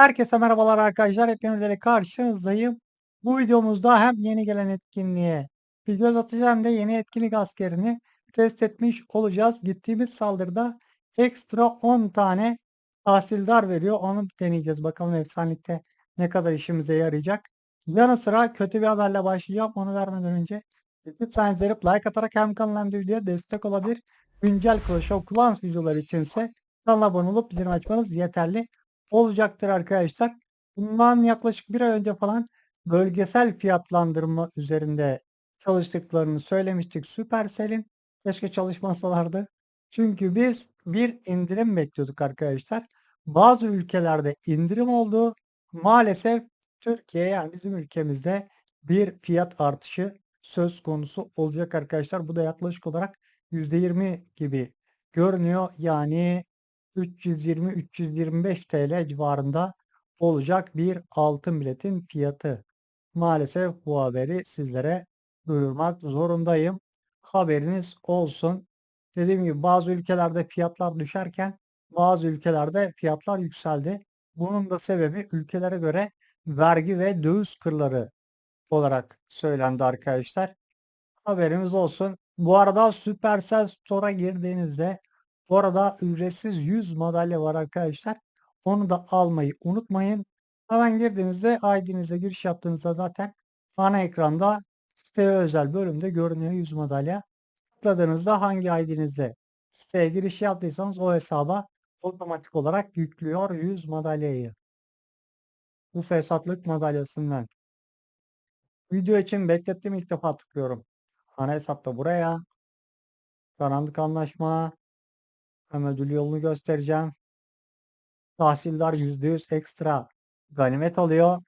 Herkese merhabalar arkadaşlar. Hepinizle karşınızdayım. Bu videomuzda hem yeni gelen etkinliğe bir göz atacağız hem de yeni etkinlik askerini test etmiş olacağız. Gittiğimiz saldırıda ekstra 10 tane tahsildar veriyor. Onu deneyeceğiz. Bakalım efsanelikte ne kadar işimize yarayacak. Yanı sıra kötü bir haberle başlayacağım. Onu vermeden önce lütfen izleyip like atarak hem kanalım hem de videoya destek olabilir. Güncel Clash of Clans videoları içinse kanala abone olup bildirim açmanız yeterli olacaktır arkadaşlar. Bundan yaklaşık bir ay önce falan bölgesel fiyatlandırma üzerinde çalıştıklarını söylemiştik Supercell'in. Keşke çalışmasalardı. Çünkü biz bir indirim bekliyorduk arkadaşlar. Bazı ülkelerde indirim oldu. Maalesef Türkiye yani bizim ülkemizde bir fiyat artışı söz konusu olacak arkadaşlar. Bu da yaklaşık olarak %20 gibi görünüyor. Yani 320-325 TL civarında olacak bir altın biletin fiyatı. Maalesef bu haberi sizlere duyurmak zorundayım. Haberiniz olsun. Dediğim gibi bazı ülkelerde fiyatlar düşerken bazı ülkelerde fiyatlar yükseldi. Bunun da sebebi ülkelere göre vergi ve döviz kırları olarak söylendi arkadaşlar. Haberimiz olsun. Bu arada Supercell Store'a girdiğinizde Orada ücretsiz 100 madalya var arkadaşlar. Onu da almayı unutmayın. Hemen girdiğinizde ID'nize giriş yaptığınızda zaten ana ekranda siteye özel bölümde görünüyor 100 madalya. Tıkladığınızda hangi ID'nizde siteye giriş yaptıysanız o hesaba otomatik olarak yüklüyor 100 madalyayı. Bu fesatlık madalyasından. Video için beklettim ilk defa tıklıyorum. Ana hesapta buraya. Karanlık anlaşma. Ödül yolunu göstereceğim. Tahsildar %100 ekstra ganimet alıyor.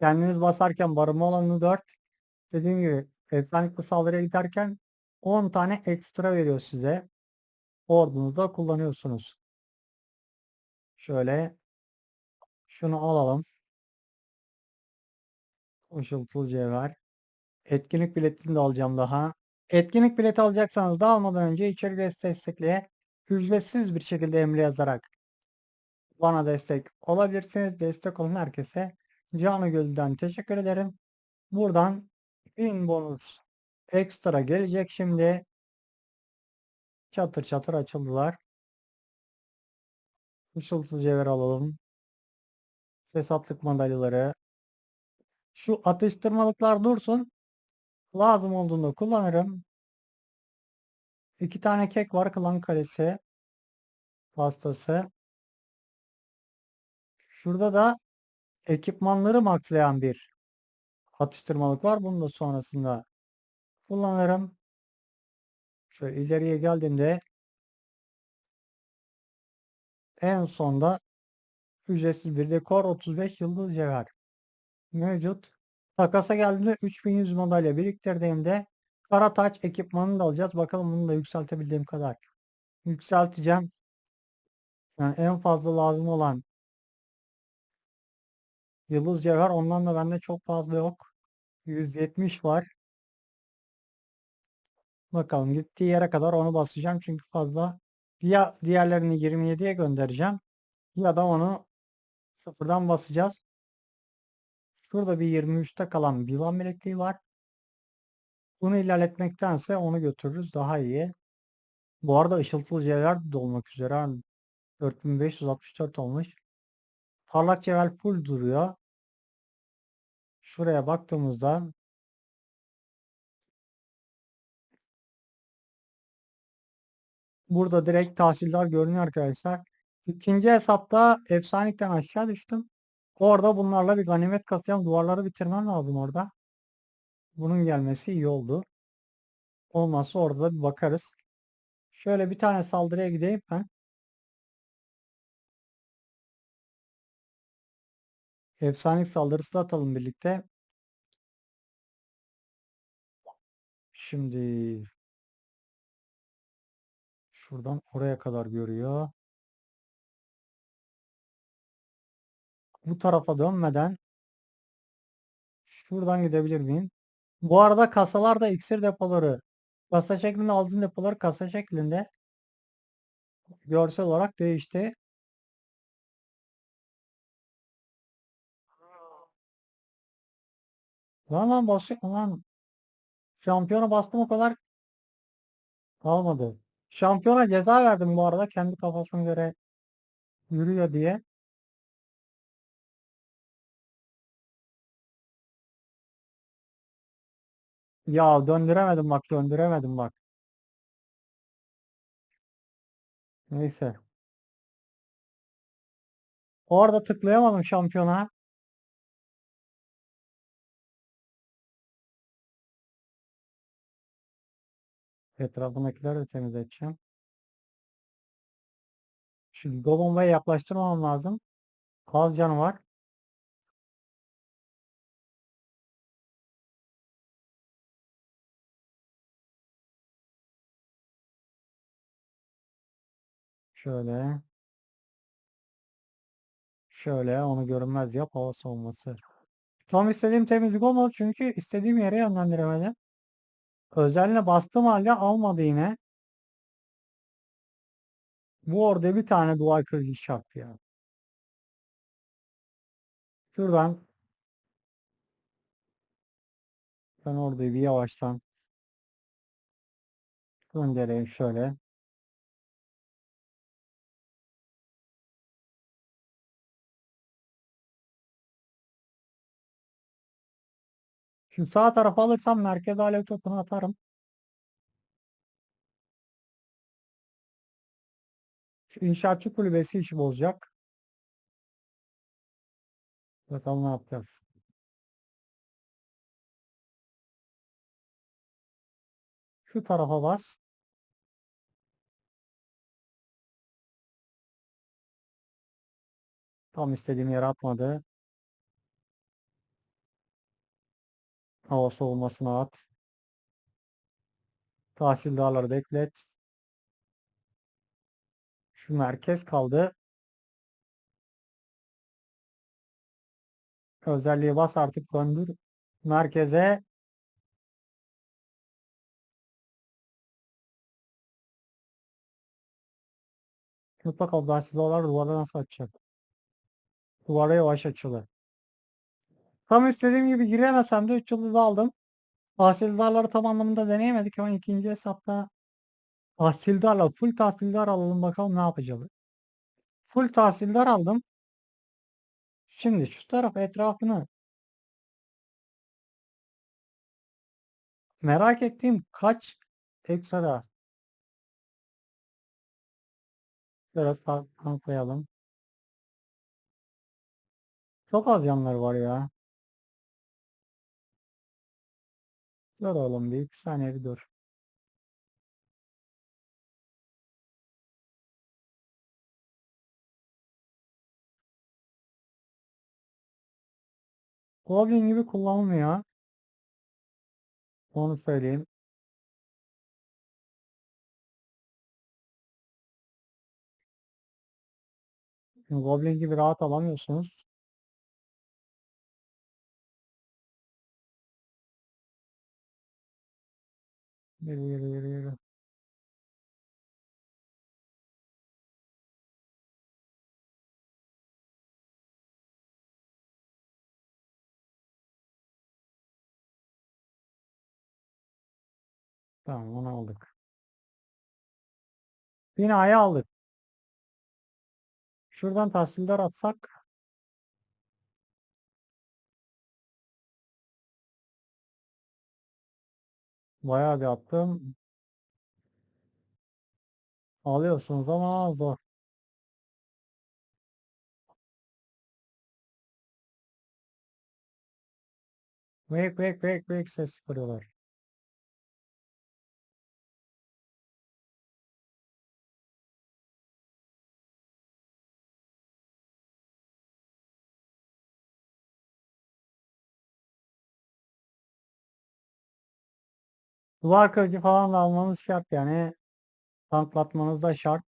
Kendiniz basarken barınma alanı 4. Dediğim gibi efsanelikli saldırıya giderken 10 tane ekstra veriyor size. Ordunuzda kullanıyorsunuz. Şöyle şunu alalım. Işıltılı cevher. Etkinlik biletini de alacağım daha. Etkinlik bileti alacaksanız da almadan önce içerik destekleye ücretsiz bir şekilde emri yazarak bana destek olabilirsiniz. Destek olan herkese canı gölden teşekkür ederim. Buradan 1000 bonus ekstra gelecek şimdi. Çatır çatır açıldılar. Işıltılı cevher alalım. Fesatlık madalyaları. Şu atıştırmalıklar dursun. Lazım olduğunda kullanırım. İki tane kek var. Klan kalesi pastası. Şurada da ekipmanları maxlayan bir atıştırmalık var. Bunu da sonrasında kullanırım. Şöyle ileriye geldiğimde en sonda ücretsiz bir dekor 35 yıldız cevher mevcut. Takasa geldiğimde 3100 madalya biriktirdiğimde kara taç ekipmanını da alacağız. Bakalım bunu da yükseltebildiğim kadar yükselteceğim. Yani en fazla lazım olan Yıldız Cevher ondan da bende çok fazla yok. 170 var. Bakalım gittiği yere kadar onu basacağım çünkü fazla. Ya diğerlerini 27'ye göndereceğim ya da onu sıfırdan basacağız. Şurada bir 23'te kalan bir lan bilekliği var. Bunu ilerletmektense onu götürürüz daha iyi. Bu arada ışıltılı cevher de olmak üzere 4564 olmuş. Parlak cevher full duruyor. Şuraya baktığımızda burada direkt tahsiller görünüyor arkadaşlar. İkinci hesapta efsanelikten aşağı düştüm. Orada bunlarla bir ganimet kasacağım. Duvarları bitirmem lazım orada. Bunun gelmesi iyi oldu. Olmazsa orada da bir bakarız. Şöyle bir tane saldırıya gideyim ben. Efsanelik saldırısı atalım birlikte. Şimdi şuradan oraya kadar görüyor. bu tarafa dönmeden şuradan gidebilir miyim? Bu arada kasalarda iksir depoları kasa şeklinde altın depoları kasa şeklinde görsel olarak değişti. Lan lan basıyor lan. Şampiyona bastım o kadar kalmadı. Şampiyona ceza verdim bu arada kendi kafasına göre yürüyor diye. Ya döndüremedim bak döndüremedim bak. Neyse. Orada tıklayamadım şampiyona. Etrafındakileri de temizleteceğim. Şu Giga bombayı yaklaştırmam lazım. Kaz canı var. Şöyle. Şöyle onu görünmez yap hava savunması. Tam istediğim temizlik olmadı çünkü istediğim yere yönlendiremedim. Özeline bastığım halde almadı yine. Bu orada bir tane duvar kırıcı çaktı ya. Şuradan ben orada bir yavaştan göndereyim şöyle. Şu sağ tarafa alırsam merkez alev topunu atarım. Şu inşaatçı kulübesi işi bozacak. Bakalım ne yapacağız. Şu tarafa bas. Tam istediğim yere atmadı. Hava soğumasına at. Tahsildarları beklet. Şu merkez kaldı. Özelliği bas artık döndür. Merkeze mutlaka tahsildarlar duvara nasıl açacak? Duvara yavaş açılır. Tam istediğim gibi giremesem de 3 yıldız aldım. Tahsildarları tam anlamında deneyemedik ama ikinci hesapta tahsildarla full tahsildar alalım bakalım ne yapacağız. Full tahsildar aldım. Şimdi şu taraf etrafını merak ettiğim kaç ekstra şöyle tam koyalım. Çok az yanları var ya. Dur oğlum bir iki saniye bir dur. Goblin gibi kullanılmıyor. Onu söyleyeyim. Goblin gibi rahat alamıyorsunuz. Yürü yürü yürü yürü. Tamam onu aldık. Binayı aldık. Şuradan tahsildar atsak bayağı bir attım. Alıyorsunuz ama zor. Wake wake wake wake ses çıkarıyorlar. Duvar kırıcı falan da almanız şart yani. Tanklatmanız da şart.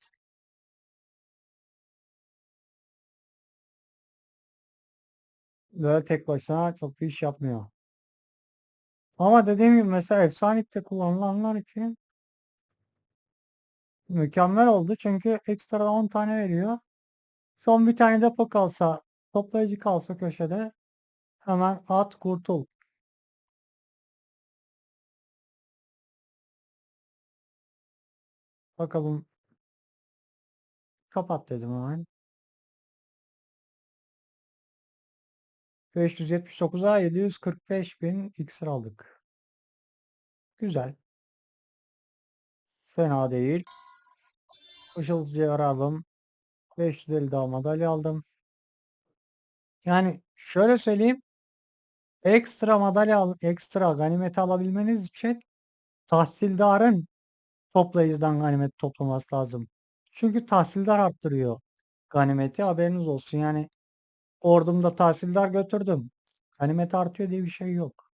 Böyle tek başına çok bir iş yapmıyor. Ama dediğim gibi mesela efsanelikte kullanılanlar için mükemmel oldu. Çünkü ekstra 10 tane veriyor. Son bir tane depo kalsa, toplayıcı kalsa köşede hemen at kurtul. Bakalım. Kapat dedim hemen. 579'a 745 bin iksir aldık. Güzel. Fena değil. Işıltıcı aldım. 550 daha madalya aldım. Yani şöyle söyleyeyim. Ekstra madalya, al- ekstra ganimet alabilmeniz için tahsildarın toplayıcıdan ganimet toplaması lazım. Çünkü tahsildar arttırıyor ganimeti haberiniz olsun. Yani ordumda tahsildar götürdüm. Ganimet artıyor diye bir şey yok.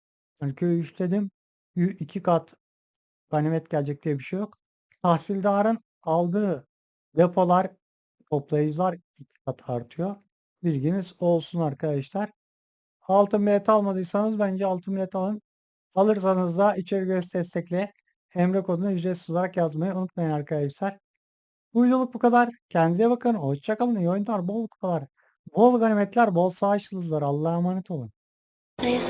Köyü üçledim. iki kat ganimet gelecek diye bir şey yok. Tahsildarın aldığı depolar, toplayıcılar iki kat artıyor. Bilginiz olsun arkadaşlar. Altın bilet almadıysanız bence altın bilet alın. Alırsanız da içeri göz destekle Emre kodunu ücretsiz olarak yazmayı unutmayın arkadaşlar. Bu videoluk bu kadar. Kendinize bakın. Hoşçakalın. İyi oyunlar. Bol kupalar. Bol ganimetler. Bol sağ. Allah'a emanet olun. Play